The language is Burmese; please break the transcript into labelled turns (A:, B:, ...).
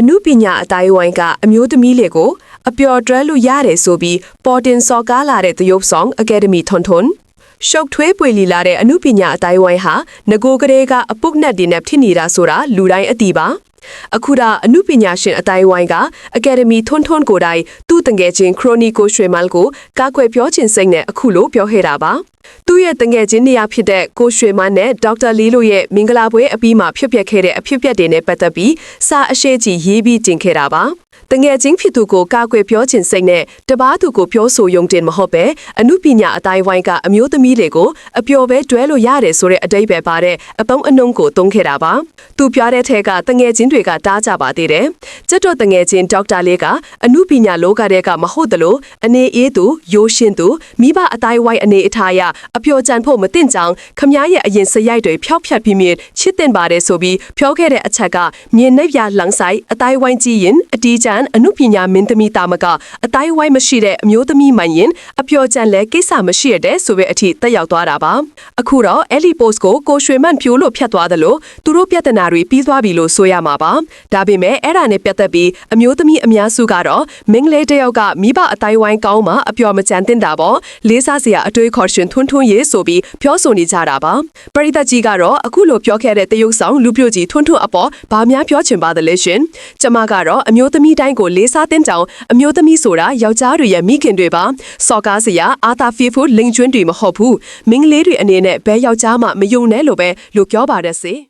A: အမှုပညာအတိုင်းဝိုင်းကအမျိုးသမီးလေးကိုအပျော်တွဲလို့ရတယ်ဆိုပြီးပေါ်တင်စော်ကားလာတဲ့သရုပ်ဆောင်အကယ်ဒမီထွန်ထွန်ရှုပ်ထွေးပွေလီလာတဲ့အမှုပညာအတိုင်းဝိုင်းဟာငကိုကလေးကအပုတ်နက်တွေနဲ့ဖြစ်နေတာဆိုတာလူတိုင်းအသိပါ အခုဒါအမှုပညာရှင်အတိုင်းဝိုင်းကအကယ်ဒမီထွန်းထွန်းကိုယ်တိုင်သူ့တငယ်ချင်းခရိုနီကိုရွှေမန်းကိုကာကွယ်ပြောချင်စိတ်နဲ့အခုလိုပြောခဲ့တာပါသူ့ရဲ့တငယ်ချင်းနေရာဖြစ်တဲ့ကိုရွှေမန်းနဲ့ဒေါက်တာလီလိုရဲ့မင်္ဂလာပွဲအပြီးမှာဖြစ်ပျက်ခဲ့တဲ့အဖြစ်အပျက်တွေနဲ့ပတ်သက်ပြီးစာအရှိကြီးရေးပြီးတင်ခဲ့တာပါ တငယ်ချင်းဖြစ်သူကိုကာကွယ်ပြောချင်စိတ်နဲ့တပားသူကိုပြောဆိုယုံတင်မဟုတ်ပဲအမှုပညာအတိုင်းဝိုင်းကအမျိုးသမီးတွေကိုအပျော်ပဲတွဲလို့ရတယ်ဆိုတဲ့အတိတ်ပဲပါတဲ့အပုံအနှုံးကိုသုံးခဲ့တာပါသူပြောတဲ့ထဲကတငယ်ချင်းတွေကတားကြပါသေးတယ်ကျက်တော့တငယ်ချင်းဒေါက်တာလေးကအမှုပညာလောကတဲ့ကမဟုတ်သလိုအနေအေးသူရိုးရှင်းသူမိဘအတိုင်းဝိုင်းအနေအထားအရအပျော်ကြံဖို့မသင့်ကြောင်ခမားရဲ့အရင်စရိုက်တွေဖျောက်ဖျက်ပြီးမြင်ချစ်တင်ပါတယ်ဆိုပြီးပြောခဲ့တဲ့အချက်ကမြင်နှိပ်ပြလှန်ဆိုင်အတိုင်းဝိုင်းကြည့်ရင်အတီးချန်အမှုပညာမင်းသမီးတာမကအတိုင်းဝိုင်းမရှိတဲ့အမျိုးသမီးမှန်ရင်အပျော်ကြံလဲကိစ္စမရှိရတဲ့ဆိုတဲ့အထိတက်ရောက်သွားတာပါအခုတော့အဲ့လီပို့စ်ကိုကိုရွှေမန့်ဖြိုးလို့ဖြတ်သွားသလိုသူတို့ပြဿနာတွေပြီးသွားပြီလို့ဆိုရမှာပါဒါပေမဲ့အဲ့ဒါနဲ့ပြတ်သက်ပြီးအမျိုးသမီးအများစုကတော့မင်းကလေးတစ်ယောက်ကမိဘအတိုင်းဝိုင်းကောင်းမှအပျော်မကြံတင်တာပေါ့လေးစားစရာအတွေးခေါ်ရှင်ထွန်းထွန်းရေးဆိုပြီးပြောဆိုနေကြတာပါပရိသတ်ကြီးကတော့အခုလိုပြောခဲ့တဲ့တရုတ်ဆောင်လူပြိုကြီးထွန်းထွန်းအပေါ်ဘာများပြောချင်ပါသလဲရှင်ကျမကတော့အမျိုးသမီးတိုင်းကိုလေးစားတင်ကြောင်အမျိုးသမီးဆိုတာယောက်ျားတွေရဲ့မိခင်တွေပါစော်ကားစရာအာသာဖီဖို့လိန်ကျွန်းတွေမဟုတ်ဘူးမင်းကလေးတွေအနေနဲ့ဘဲယောက်ျားမှမယုံနဲ့လို့ပဲလို့ပြောပါတဲ့စေ